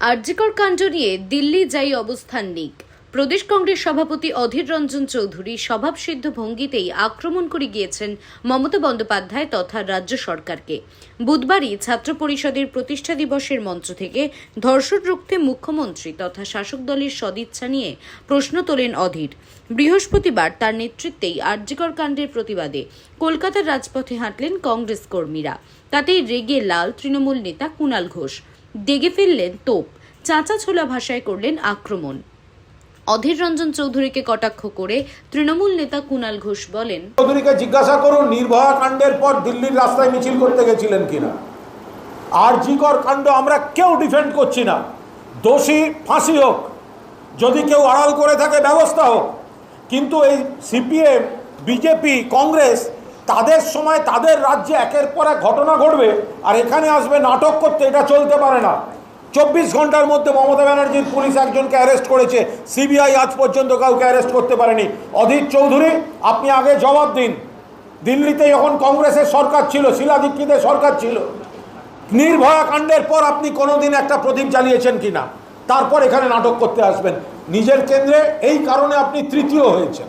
আরজিকর কাণ্ড নিয়ে দিল্লি যাই অবস্থান নিক। প্রদেশ কংগ্রেস সভাপতি অধীর রঞ্জন চৌধুরী স্বভাবসিদ্ধ ভঙ্গিতেই আক্রমণ করে গিয়েছেন মমতা বন্দ্যোপাধ্যায় তথা রাজ্য সরকারকে। বুধবারই ছাত্র পরিষদের প্রতিষ্ঠা দিবসের মঞ্চ থেকে ধর্ষণ রুখতে মুখ্যমন্ত্রী তথা শাসক দলের সদিচ্ছা নিয়ে প্রশ্ন তোলেন অধীর। বৃহস্পতিবার তার নেতৃত্বেই আর্যিকর কাণ্ডের প্রতিবাদে কলকাতার রাজপথে হাঁটলেন কংগ্রেস কর্মীরা। তাতেই রেগে লাল তৃণমূল নেতা কুণাল ঘোষ। ডেগে ফেললেন তোপ। চাঁচা ছোলা ভাষায় করলেন আক্রমণ। অধীর রঞ্জন চৌধুরীকে কটাক্ষ করে তৃণমূল নেতা কুনাল ঘোষ বলেন, চৌধুরীকে জিজ্ঞাসা করুন, নির্ভয়া কাণ্ডের পর দিল্লির রাস্তায় মিছিল করতে গেছিলেন কিনা? আর জিকর কাণ্ড আমরা কেউ ডিফেন্ড করছি না। দোষী ফাঁসি হোক, যদি কেউ আড়াল করে থাকে ব্যবস্থা হোক। কিন্তু এই সিপিএম, বিজেপি, কংগ্রেস তাদের সময় তাদের রাজ্যে একের পর এক ঘটনা ঘটবে, আর এখানে আসবে নাটক করতে, এটা চলতে পারে না। চব্বিশ ঘণ্টার মধ্যে মমতা ব্যানার্জির পুলিশ একজনকে অ্যারেস্ট করেছে সিবিআই আজ পর্যন্ত কাউকে অ্যারেস্ট করতে পারেনি। অধীর চৌধুরী, আপনি আগে জবাব দিন। দিল্লিতে যখন কংগ্রেসের সরকার ছিল, শিলা দীক্ষিতের সরকার ছিল, নির্ভয়া কাণ্ডের পর আপনি কোনোদিন একটা প্রদীপ জ্বালিয়েছেন কিনা? তারপর এখানে নাটক করতে আসবেন। নিজের কেন্দ্রে এই কারণে আপনি তৃতীয় হয়েছেন।